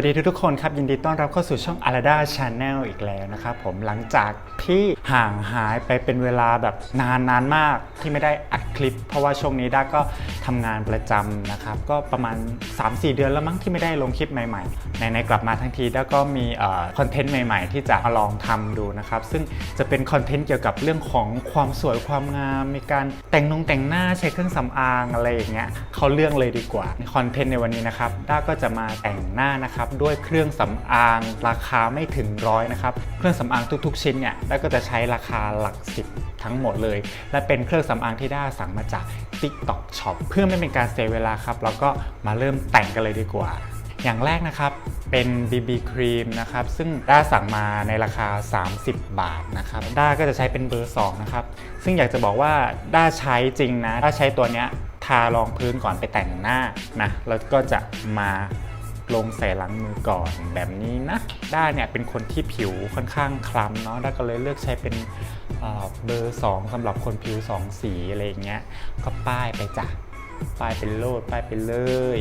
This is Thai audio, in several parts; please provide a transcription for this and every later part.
วัสดีทุกๆคนครับยินดีต้อนรับเข้าสู่ช่อง Alada Channel อีกแล้วนะครับผมหลังจากที่ห่างหายไปเป็นเวลาแบบนานนานมากที่ไม่ได้อัดคลิป เพราะว่าช่วงนี้ด้าก็ทำงานประจำนะครับ ก็ประมาณ 3-4 เดือนแล้วมั้งที่ไม่ได้ลงคลิปใหม่ๆในๆกลับมาทั้งทีด้าก็มีคอนเทนต์ใหม่ๆ ที่จะมาลองทำดูนะครับ ซึ่งจะเป็นคอนเทนต์เกี่ยวกับเรื่องของความสวยความงาม มีการแต่งนงแต่งหน้าใช้เครื่องสำอางอะไรอย่างเงี้ยเขาเรื่องเลยดีกว่าคอนเทนต์ในวันนี้นะครับด้าก็จะมาแต่งหน้านะครับด้วยเครื่องสำอางราคาไม่ถึงร้อยนะครับ เครื่องสำอางทุกๆ ชิ้นเนี่ยด้าก็จะใช้ราคาหลักสิบทั้งหมดเลย และเป็นเครื่องสำอางที่ด้าสั่งมาจาก TikTok Shop เพื่อไม่เป็นการเสียเวลาครับเราก็มาเริ่มแต่งกันเลยดีกว่า อย่างแรกนะครับเป็น BB ครีมนะครับ ซึ่งด้าสั่งมาในราคา 30 บาทนะครับ ด้าก็จะใช้เป็นเบอร์ 2 นะครับ ซึ่งอยากจะบอกว่าด้าใช้จริงนะ ด้าใช้ตัวเนี้ยทารองพื้นก่อนไปแต่งหน้านะ แล้วก็จะมา ลงใส่หลังมือก่อนแบบนี้นะ ด้าเนี่ยเป็นคนที่ผิวค่อนข้างคล้ำเนาะด้าก็เลยเลือกใช้เป็นเบอร์ 2สำหรับคนผิว 2 สีอะไรอย่างเงี้ย ก็ป้ายไปจ้ะ ป้ายเป็นโลด ป้ายไปเลย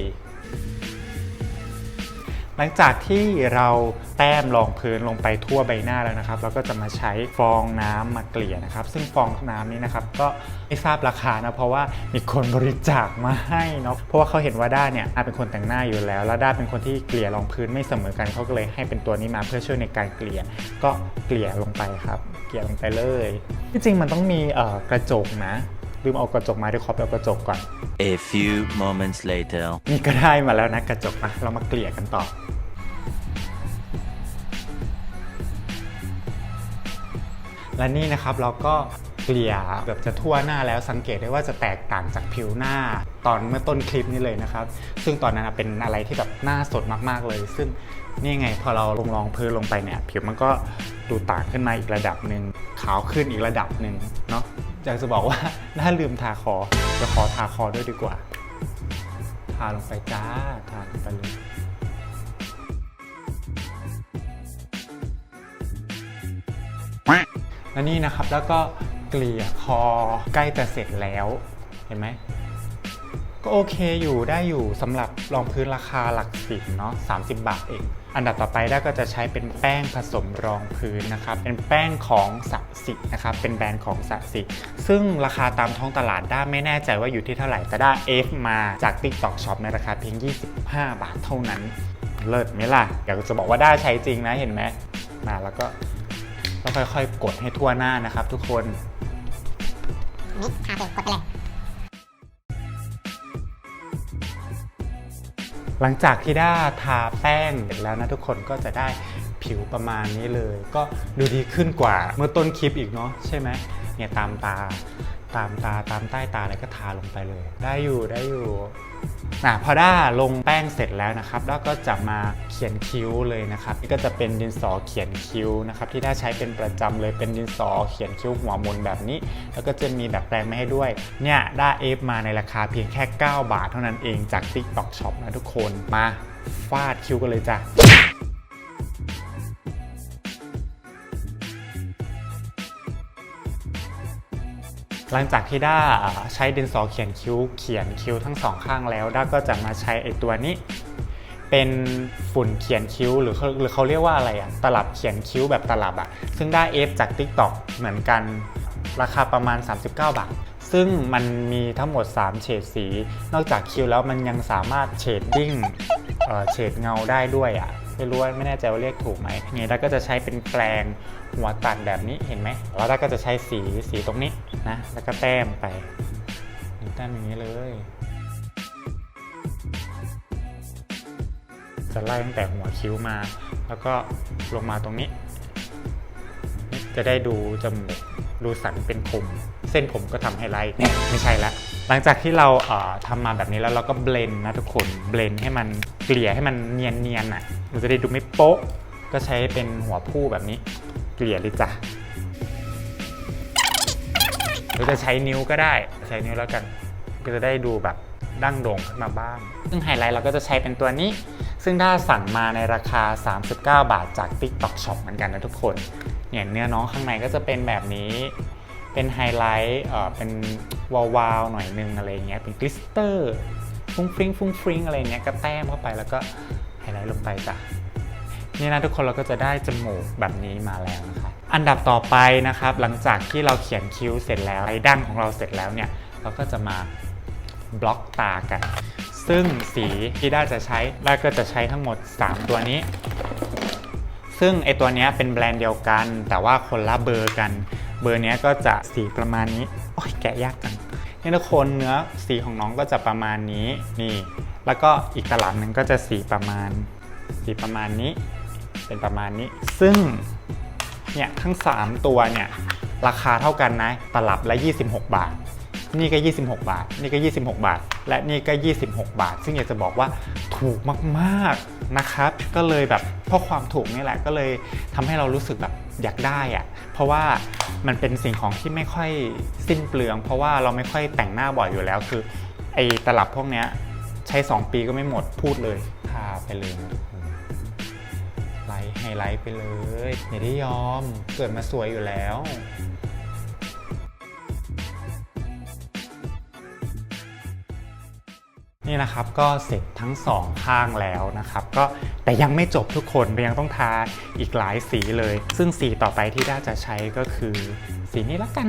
หลังจากที่เราแต้มรองพื้นลงไปทั่วใบหน้าแล้วนะครับ เราก็จะมาใช้ฟองน้ำมาเกลี่ยนะครับ ซึ่งฟองน้ำนี้นะครับก็ไม่ทราบราคานะเพราะว่ามีคนบริจาคมาให้เนาะเพราะว่าเขาเห็นว่าด้าเนี่ยด้าเป็นคนแต่งหน้าอยู่แล้ว แล้วด้าเป็นคนที่เกลี่ยรองพื้นไม่เสมอกันเขาก็เลยให้เป็นตัวนี้มาเพื่อช่วยในการเกลี่ยก็เกลี่ยลงไปครับเกลี่ยลงไปเลยที่จริงมันต้องมีเอ่อกระจกนะลืมเอากระจกมาเดี๋ยวขอไปเอากระจกก่อน A few moments later. นี่ก็ได้มาแล้วนะกระจกนะเรามาเกลี่ยกันต่อ และนี่นะครับเราก็เกลี่ยเกือบจะทั่วหน้าแล้วสังเกตได้ว่าจะแตกต่างจากผิวหน้า ตอนเมื่อต้นคลิปนี้เลยนะครับ ซึ่งตอนนั้นเป็นอะไรที่แบบหน้าสดมากๆเลย ซึ่งนี่ไงพอเราลงรองพื้นลงไปเนี่ย ผิวมันก็ดูต่างขึ้นมาอีกระดับหนึ่งขาวขึ้นอีกระดับหนึ่งเนาะอยากจะบอกว่าน่าลืมทาคอจะขอทาคอด้วยดีกว่า ทาลงไปจ้าทาลงไปเลยและนี่นะครับแล้วก็เกลี่ยคอใกล้จะเสร็จแล้วเห็นไหมก็โอเคอยู่ได้อยู่สำหรับรองพื้นราคาหลักสิบเนาะ30 บาทเองอันดับต่อไปได้ก็จะใช้เป็นแป้งผสมรองพื้นนะครับ เป็นแป้งของสัสินะครับ เป็นแบรนด์ของสัสิซึ่งราคาตามท้องตลาดด้าไม่แน่ใจว่าอยู่ที่เท่าไหร่แต่ด้าเอฟมาจาก TikTok Shop ในราคาเพียง 25 บาทเท่านั้น เลิศไหมล่ะอยากจะบอกว่าด้าใช้จริงนะเห็นไหมมาแล้วก็ แล้วค่อยๆ กดให้ทั่วหน้านะครับ ทุกคนนี่ทาไปกดไปเลยหลังจากที่ได้ทาแป้งเสร็จแล้วนะทุกคนก็จะได้ผิวประมาณนี้เลย ก็ดูดีขึ้นกว่าเมื่อต้นคลิปอีกเนาะใช่ไหมเนี่ยตามตา ตามตาตามใต้ตาอะไรก็ทาลงไปเลย ได้อยู่ได้อยู่อะพอด้าลงแป้งเสร็จแล้วนะครับด้าก็จะมาเขียนคิ้วเลยนะครับนี่ก็จะเป็นดินสอเขียนคิ้วนะครับ ที่ด้าใช้เป็นประจำเลยเป็นดินสอเขียนคิ้วหัวมุนแบบนี้ แล้วก็จะมีแบบแปลงมาให้ด้วย เนี่ยด้าเอฟมาในราคาเพียงแค่ 9 บาทเท่านั้นเองจาก TikTok Shop นะทุกคนมาฟาดคิ้วกันเลยจ้ะ หลังจากที่ด้าใช้ดินสอเขียนคิ้วเขียนคิ้วทั้งสองข้างแล้วด้าก็จะมาใช้ไอตัวนี้ เป็นฝุ่นเขียนคิ้วหรือหรือเขาเรียกว่าอะไรอะตลับเขียนคิ้วแบบตลับอะซึ่งได้เอฟจาก TikTok เหมือนกันราคาประมาณ 39 บาท ซึ่งมันมีทั้งหมด 3 เฉดสี นอกจากคิ้วแล้วมันยังสามารถเฉดดิ้งเเฉดเงาได้ด้วยอะไม่รู้ว่าไม่แน่ใจว่าเรียกถูกไหมเนี่ยด้าก็จะใช้เป็นแปรง หัวตัดแบบนี้เห็นไหมแล้วด้าก็จะใช้สีสีตรงนี้นะ แล้วก็แต้มไปแต้มอย่างนี้เลย จะไล่ตั้งแต่หัวคิ้วมา แล้วก็ลงมาตรงนี้ จะได้ดูจมูกดูสันเป็นผมเส้นผมก็ทำให้ไล่เนี่ยไม่ใช่ละหลังจากที่เราเอ่อทำมาแบบนี้แล้วเราก็เบลนนะทุกคนเบลนให้มันเกลี่ยให้มันเนียนๆอะ มันจะได้ดูไม่โป๊ะ ก็ใช้เป็นหัวผู้แบบนี้ เกลี่ยเลยจ้ะหรือจะใช้นิ้วก็ได้ใช้นิ้วแล้วกัน ก็จะได้ดูแบบดั้งโด่งขึ้นมาบ้าง ซึ่งไฮไลท์เราก็จะใช้เป็นตัวนี้ ซึ่งได้สั่งมาในราคา 39 บาทจาก TikTok Shop เหมือนกันนะทุกคน เนี่ยเนื้อน้องข้างในก็จะเป็นแบบนี้ เป็นไฮไลท์เอ่อเป็นวาวๆหน่อยนึงอะไรเงี้ย เป็นกลิสเตอร์ ฟุ้งฟริ้งฟุ้งฟริ้งอะไรเงี้ยก็แต้มเข้าไปแล้วก็ไฮไลท์ลงไปจ้ะ นี่นะทุกคนเราก็จะได้จมูกแบบนี้มาแล้วนะครับอันดับต่อไปนะครับ หลังจากที่เราเขียนคิ้วเสร็จแล้วไอ้ดั้งของเราเสร็จแล้วเนี่ยเราก็จะมาบล็อกตากัน ซึ่งสีที่ด้าจะใช้ด้าก็จะใช้ทั้งหมด 3 ตัวนี้ ซึ่งไอตัวเนี้ยเป็นแบรนด์เดียวกัน แต่ว่าคนละเบอร์กัน เบอร์เนี้ยก็จะสีประมาณนี้ โอ้ยแกะยากจังนี่ทุกคนเนื้อสีของน้องก็จะประมาณนี้นี่ แล้วก็อีกตลับหนึ่งก็จะสีประมาณสีประมาณนี้ เป็นประมาณนี้ ซึ่งเนี่ยทั้ง 3 ตัวเนี่ยราคาเท่ากันนะตลับละ 26 บาท นี่ก็ 26 บาท นี่ก็ 26 บาท และนี่ก็ 26 บาท ซึ่งอยากจะบอกว่าถูกมากๆนะครับ ก็เลยแบบเพราะความถูกนี่แหละก็เลยทำให้เรารู้สึกแบบอยากได้อะเพราะว่ามันเป็นสิ่งของที่ไม่ค่อยสิ้นเปลือง เพราะว่าเราไม่ค่อยแต่งหน้าบ่อยอยู่แล้วคือไอ้ตลับพวกเนี้ยใช้ 2 ปีก็ไม่หมดพูดเลยทาไปเลยนะ ท์ ไฮไลท์ไปเลยอย่าได้ยอม เกิดมาสวยอยู่แล้วนี่นะครับก็เสร็จทั้งสองข้างแล้วนะครับ ก็แต่ยังไม่จบทุกคนยังต้องทาอีกหลายสีเลย ซึ่งสีต่อไปที่ด้าจะใช้ก็คือ สีนี้ละกัน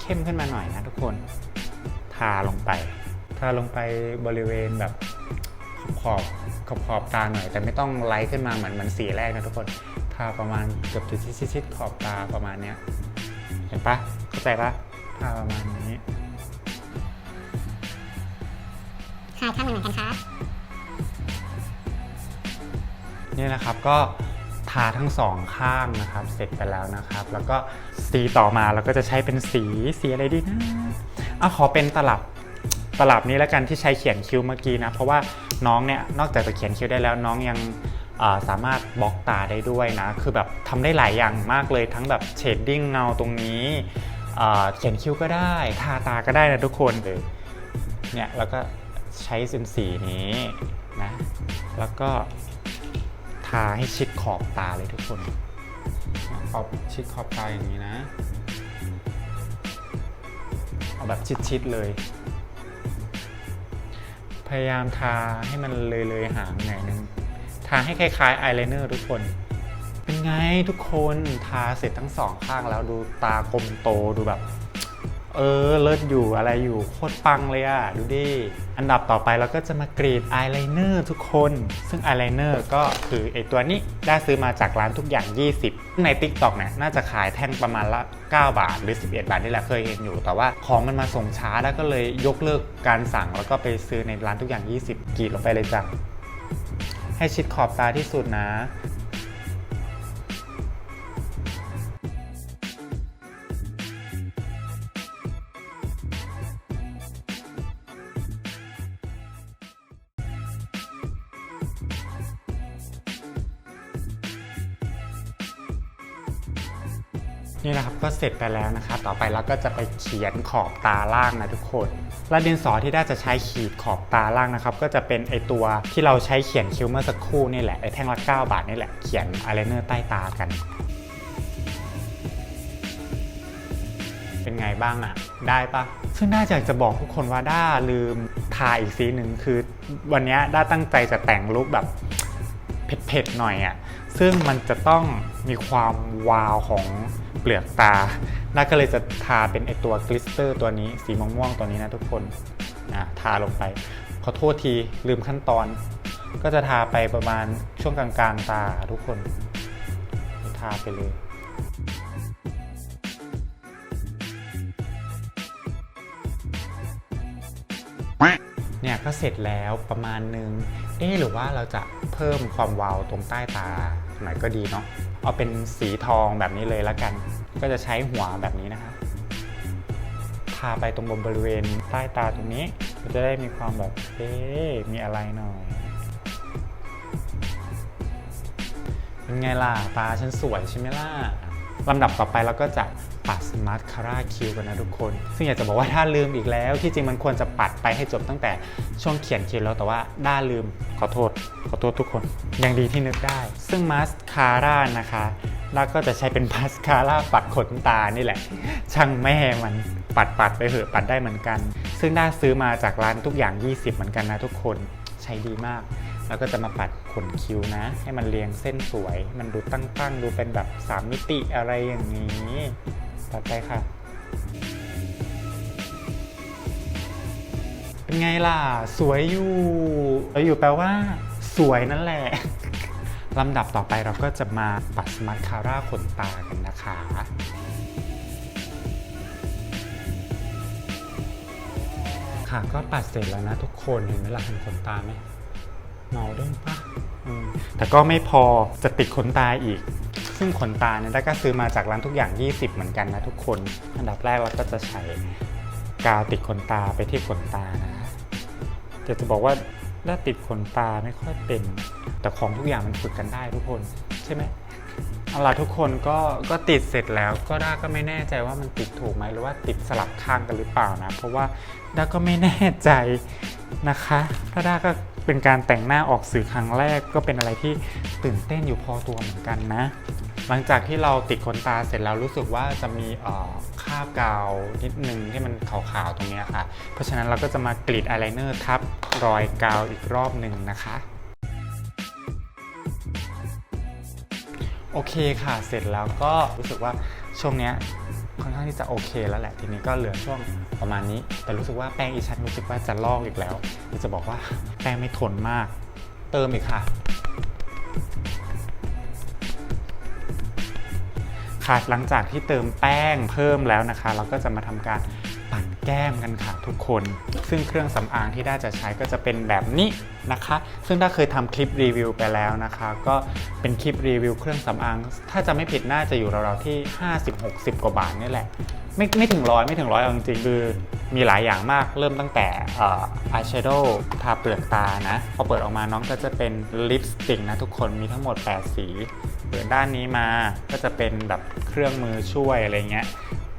เข้มขึ้นมาหน่อยนะทุกคน ทาลงไป ทาลงไปบริเวณแบบขอบ ขอบขอบตาหน่อย แต่ไม่ต้องไล่ขึ้นมาเหมือนเหมันสีแรกนะทุกคนทาประมาณเกือบจะชิดๆขอบตาประมาณเนี้ยเห็นปะเข้าใจปะทาประมาณนี้ค่ะข้างหนึ่งเหมือนกันครับนี่นะครับก็ทาทั้งสองข้างนะครับ เสร็จไปแล้วนะครับ แล้วก็สีต่อมาเราก็จะใช้เป็นสีสีอะไรดีนะอะขอเป็นตลับ ตลับนี้แล้วกันที่ใช้เขียนคิ้วเมื่อกี้นะ เพราะว่าน้องเนี่ยนอกจากจะเขียนคิ้วได้แล้วน้องยังอ่าสามารถบล็อกตาได้ด้วยนะ คือแบบทำได้หลายอย่างมากเลยทั้งแบบเชดดิ้งเงาตรงนี้อ่าเขียนคิ้วก็ได้ ทาตาก็ได้นะทุกคนเลยเนี่ยแล้วก็ใช้เป็นสีนี้นะ แล้วก็ทาให้ชิดขอบตาเลยทุกคน ขอบชิดขอบตาอย่างนี้นะ เอาแบบชิดๆเลย พยายามทาให้มันเลยเลยๆหางหน่อยนึงทาให้คล้ายๆอายไลเนอร์ทุกคน เป็นไงทุกคนทาเสร็จทั้งสองข้างแล้วดูตากลมโตดูแบบ เออ เลิศอยู่อะไรอยู่ โคตรปังเลยอะดูดิ อันดับต่อไปเราก็จะมากรีดอายไลเนอร์ทุกคน ซึ่งอายไลเนอร์ก็คือไอตัวนี้ได้ซื้อมาจากร้านทุกอย่าง 20 ใน t ิ k t o k เนี่ยน่าจะขายแท่งประมาณละ 9 บาท หรือ 11 บาทนี่แหละเคยเห็นอยู่ แต่ว่าของมันมาส่งช้าแล้วก็เลยยกเลิกการสั่งแล้วก็ไปซื้อในร้านทุกอย่าง 20กรีดลงไปเลยจ้ะให้ชิดขอบตาที่สุดนะ เสร็จไปแล้วนะครับต่อไปเราก็จะไปเขียนขอบตาล่างนะทุกคน และดินสอที่ได้จะใช้ขีดขอบตาล่างนะครับ ก็จะเป็นไอตัวที่เราใช้เขียนคิ้วเมื่อสักครู่นี่แหละไอแท่งละ 9 บาทนี่แหละ เขียนอายไลเนอร์ใต้ตากัน เป็นไงบ้างอะได้ปะซึ่งน่าจะจะบอกทุกคนว่าด้าลืมทาอีกสีหนึ่งคือ วันนี้ด้าตั้งใจจะแต่งลุคแบบเผ็ดๆหน่อยอะ่ะ ซึ่งมันจะต้องมีความวาวของเปลือกตาน่าก็เลยจะทาเป็นไอตัวกลิสเตอร์ตัวนี้สีม่วงๆตัวนี้นะทุกคนอะทาลงไป ขอโทษทีลืมขั้นตอน ก็จะทาไปประมาณช่วงกลางๆตาทุกคน ทาไปเลยเนี่ยก็เสร็จแล้วประมาณนึง เอ๊หรือว่าเราจะเพิ่มความวาวตรงใต้ตาหน่อยก็ดีเนาะเอาเป็นสีทองแบบนี้เลยละกัน ก็จะใช้หัวแบบนี้นะคะทาไปตรงบนบริเวณใต้ตาตรงนี้ก็จะได้มีความแบบเอ๊มีอะไรหน่อยเป็นไงล่ะตาฉันสวยใช่ไหมล่ะลำดับต่อไปเราก็จะ ปัดมาสคาร่าคิวกันนะทุกคน ซึ่งอยากจะบอกว่าถ้าลืมอีกแล้ว ที่จริงมันควรจะปัดไปให้จบตั้งแต่ช่วงเขียนคิวแล้วแต่ว่าด้าลืมขอโทษ ขอโทษทุกคน ยังดีที่นึกได้ ซึ่งมาสคาร่านะคะด้าก็จะใช้เป็นมาสคาร่าปัดขนตานี่แหละ ช่างแม่มันปัดปัดไปเหอะปัดได้เหมือนกัน ซึ่งด้าซื้อมาจากร้านทุกอย่าง 20 เหมือนกันนะทุกคนใช้ดีมาก แล้วก็จะมาปัดขนคิ้วนะ ให้มันเรียงเส้นสวย มันดูตั้งๆ ดูเป็นแบบสามมิติอะไรอย่างนี้ ปัดไปค่ะ เป็นไงล่ะ สวยอยู่สวยอยู่แปลว่า สวยนั่นแหละ ลำดับต่อไปเราก็จะมาปัดสมาร์ทคาร่าขนตากันนะคะค่ะก็ปัดเสร็จแล้วนะทุกคนเห็นไหมล่ะเห็นขนตาไหมเงาเด้งปะแต่ก็ไม่พอจะติดขนตาอีก ซึ่งขนตาเนี่ยได้ก็ซื้อมาจากร้านทุกอย่าง 20 เหมือนกันนะทุกคน อันดับแรกเราก็จะใช้กาวติดขนตาไปที่ขนตานะเดี๋ยวจะบอกว่าถ้าติดขนตาไม่ค่อยเป็น แต่ของทุกอย่างมันฝึกกันได้ทุกคนใช่ไหมเอาล่ะทุกคนก็ก็ติดเสร็จแล้วก็ด้าก็ไม่แน่ใจว่ามันติดถูกไหมหรือว่าติดสลับข้างกันหรือเปล่านะ เพราะว่าด้าก็ไม่แน่ใจนะคะถ้าด้าก็เป็นการแต่งหน้าออกสื่อครั้งแรกก็เป็นอะไรที่ตื่นเต้นอยู่พอตัวเหมือนกันนะ หลังจากที่เราติดขนตาเสร็จแล้วรู้สึกว่าจะมีคราบกาวนิดนึงที่มันขาวๆตรงนี้ค่ะ เพราะฉะนั้นเราก็จะมากรีดอายไลเนอร์ทับรอยกาวอีกรอบหนึ่งนะคะโอเคค่ะ เสร็จแล้วก็รู้สึกว่าช่วงเนี้ยค่อนข้างที่จะโอเคแล้วแหละ ทีนี้ก็เหลือช่วงประมาณนี้ แต่รู้สึกว่าแป้งอีชันรู้สึกว่าจะลอกอีกแล้วจะบอกว่าแป้งไม่ทนมาก เติมอีกค่ะ ค่ะ หลังจากที่เติมแป้งเพิ่มแล้วนะคะ เราก็จะมาทำการปั่นแก้มกันค่ะทุกคน ซึ่งเครื่องสำอางที่ได้จะใช้ก็จะเป็นแบบนี้นะคะ ซึ่งถ้าเคยทำคลิปรีวิวไปแล้วนะคะ ก็เป็นคลิปรีวิวเครื่องสำอาง ถ้าจะไม่ผิดน่าจะอยู่ราวๆที่ 50-60 กว่าบาทนี่แหละ ไม่ไม่ถึงร้อยไม่ถึงร้อยเอาจริงๆคือมีหลายอย่างมากเริ่มตั้งแต่อายแชโดว์ทาเปลือกตานะ พอเปิดออกมาน้องก็จะเป็นลิปสติกนะทุกคนมีทั้งหมด 8 สีเปิดด้านนี้มาก็จะเป็นแบบเครื่องมือช่วยอะไรเงี้ย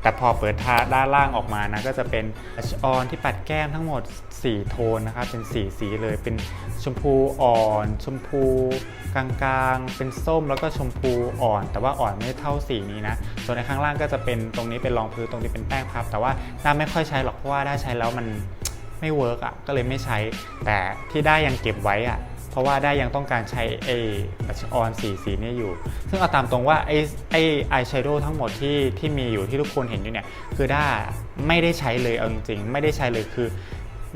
แต่พอเปิดทาด้านล่างออกมานะก็จะเป็นอัชออนที่ปัดแก้มทั้งหมด 4 โทนนะครับเป็น 4 สีเลยเป็นชมพูอ่อน ชมพูกลางๆ เป็นส้มแล้วก็ชมพูอ่อน แต่ว่าอ่อนไม่เท่าสีนี้นะ ส่วนในข้างล่างก็จะเป็นตรงนี้เป็นรองพื้นตรงนี้เป็นแป้งพับ แต่ว่าด้าไม่ค่อยใช้หรอกเพราะว่าได้ใช้แล้วมันไม่เวิร์กอะก็เลยไม่ใช้ แต่ที่ได้ยังเก็บไว้อะ เพราะว่าได้ยังต้องการใช้ไอชออนสีสีนี้อยู่ ซึ่งเอาตามตรงว่าไอไออายแชโดว์ทั้งหมดที่ที่มีอยู่ที่ทุกคนเห็นอยู่เนี่ย คือด้าไม่ได้ใช้เลยเอาจริงๆ ไม่ได้ใช้เลยคือ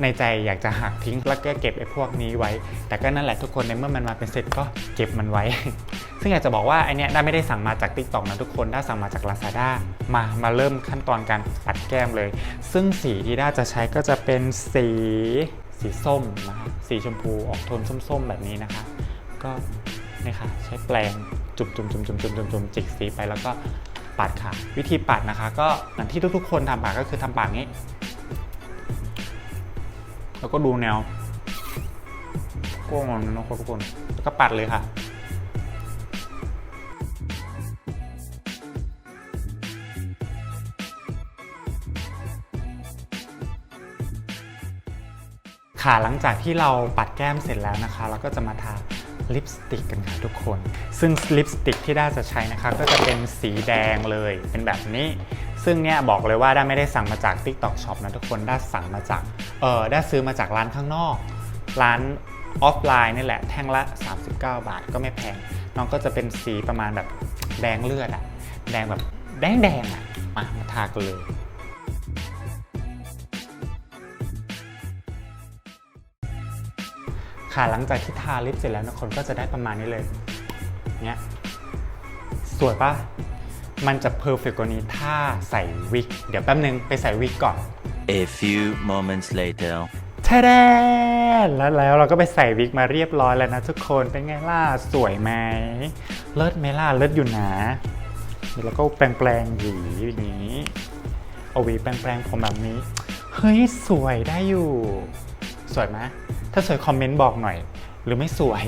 ในใจอยากจะหักทิ้งแล้วก็เก็บไอ้พวกนี้ไว้ แต่ก็นั่นแหละทุกคนในเมื่อมันมาเป็นเสร็จก็เก็บมันไว้ ซึ่งอยากจะบอกว่าไอเนี้ยด้าไม่ได้สั่งมาจาก t ิ k t o k นะทุกคนด้าสั่งมาจาก Lazada มามาเริ่มขั้นตอนการปัดแก้มเลย ซึ่งสีที่ด้าจะใช้ก็จะเป็นสี สีส้มนะคะสีชมพูออกโทนส้มๆ แบบนี้นะคะ ก็นี่ค่ะใช้แปรงจุ่มจุ่มจุ่มจุ่มจุ่มจุ่มจุ่มจิกสีไปแล้วก็ปัดค่ะ วิธีปัดนะคะ ก็อย่างที่ทุกๆ คนทำปากก็คือทำปากนี้ แล้วก็ดูแนวกว้างนะครับทุกคนแล้วก็ปัดเลยค่ะ ค่ะหลังจากที่เราปัดแก้มเสร็จแล้วนะคะ เราก็จะมาทาลิปสติกกันค่ะทุกคน ซึ่งลิปสติกที่ด้าจะใช้นะคะ ก็จะเป็นสีแดงเลยเป็นแบบนี้ ซึ่งเนี่ยบอกเลยว่าด้าไม่ได้สั่งมาจาก TikTok Shop นะทุกคนด้าสั่งมาจากเออด้าซื้อมาจากร้านข้างนอก ร้านออฟไลน์นี่แหละแท่งละ 39 บาทก็ไม่แพง น้องก็จะเป็นสีประมาณแบบแดงเลือดอะแดงแบบแดงแดงๆอะมามาทากันเลย ค่ะหลังจากที่ทาลิปเสร็จแล้วนะคนก็จะได้ประมาณนี้เลยเนี้ยสวยปะมันจะเพอร์เฟกกว่านี้ถ้าใส่วิกเดี๋ยวแป๊บนึงไปใส่วิกก่อน A few moments later. ทาแดนแล้วแล้วเราก็ไปใส่วิกมาเรียบร้อยแล้วนะทุกคนเป็นไงล่ะสวยไหมเลิศไหมล่ะเลิศอยู่นะเดี๋ยวเราก็แปลงแปลงๆหวีอย่างนี้เอาหวีแปลงแปลงๆผมแบบนี้ เฮ้ยสวยได้อยู่ สวยไหมถ้าสวยคอมเมนต์บอกหน่อย หรือไม่สวย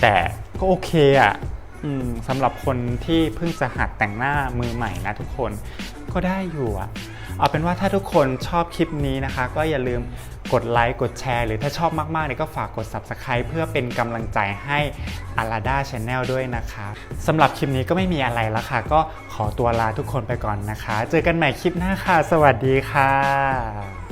แต่ก็โอเคอะสำหรับคนที่เพิ่งจะหัดแต่งหน้ามือใหม่นะทุกคนก็ได้อยู่อะเอาเป็นว่าถ้าทุกคนชอบคลิปนี้นะคะ ก็อย่าลืมกดไลค์กดแชร์ หรือถ้าชอบมากๆเนี่ยก็ฝากกด Subscribe เพื่อเป็นกำลังใจให้ a l a d a Channel ด้วยนะคะสำหรับคลิปนี้ก็ไม่มีอะไรแล้วค่ะ ก็ขอตัวลาทุกคนไปก่อนนะคะ เจอกันใหม่คลิปหน้าค่ะ สวัสดีค่ะ